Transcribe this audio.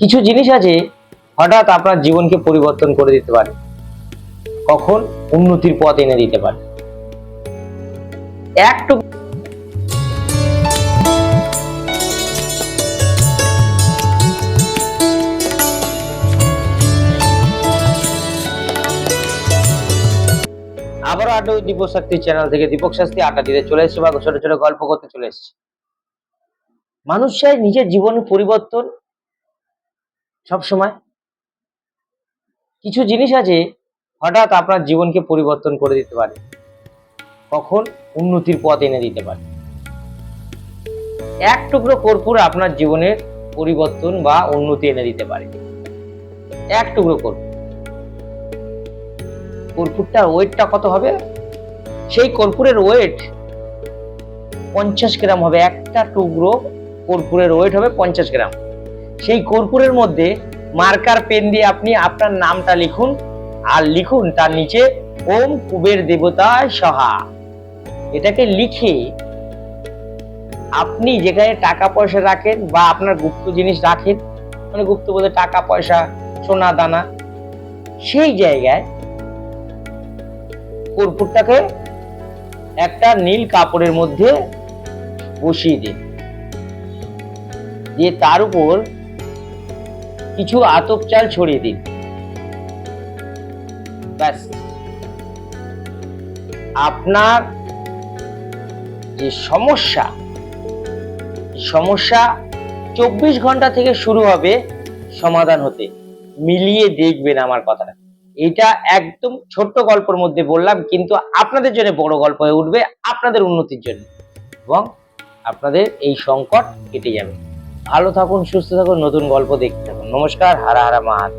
কিছু জিনিস আছে হঠাৎ আপনার জীবনকে পরিবর্তন করে দিতে পারে। কখন? উন্নতির পথ এনে দিতে পারে। একটু আবারও আড্ডা দীপক শাস্ত্রী চ্যানেল থেকে দীপক শাস্ত্রী আড্ডা দিতে চলে এসেছে বা ছোট ছোট গল্প করতে চলে এসেছে। মানুষ চায় নিজের জীবন পরিবর্তন সব সময় কিছু জিনিস আছে হঠাৎ আপনার জীবনকে পরিবর্তন করে দিতে পারে। কখন? উন্নতির পথ এনে দিতে পারে। এক টুকরো কর্পূর আপনার জীবনের পরিবর্তন বা উন্নতি এনে দিতে পারে। এক টুকরো কর্পূর। কর্পূরটা ওয়েটটা কত হবে? সেই কর্পূরের ওয়েট পঞ্চাশ গ্রাম হবে। একটা টুকরো কর্পূরের ওয়েট হবে পঞ্চাশ গ্রাম। সেই কর্পূরের মধ্যে মার্কার পেন দিয়ে আপনি আপনার নামটা লিখুন, আর লিখুন তার নিচে, ওম কুবের দেবতায় সহা। এটাকে লিখে আপনি যেখানে টাকা পয়সা রাখেন বা আপনার গুপ্ত জিনিস রাখেন মানে গুপ্ত বলতে টাকা, পয়সা, সোনা, দানা, সেই জায়গায় কর্পূরটাকে একটা নীল কাপড়ের মধ্যে বসিয়ে দিন। দিয়ে তার উপর কিছু আতপ চাল ছড়িয়ে দিন। ব্যাস। আপনার যে সমস্যা সমস্যা চব্বিশ ঘণ্টা থেকে শুরু হবে সমাধান হতে। মিলিয়ে দেখবেন আমার কথাটা। এটা একদম ছোট্ট গল্পের মধ্যে বললাম, কিন্তু আপনাদের জন্য বড় গল্প হয়ে উঠবে আপনাদের উন্নতির জন্য। এবং আপনাদের এই সংকট কেটে যাবে। ভালো থাকুন, সুস্থ থাকুন, নতুন গল্প দেখতে। নমস্কার হারা হারা মাহাত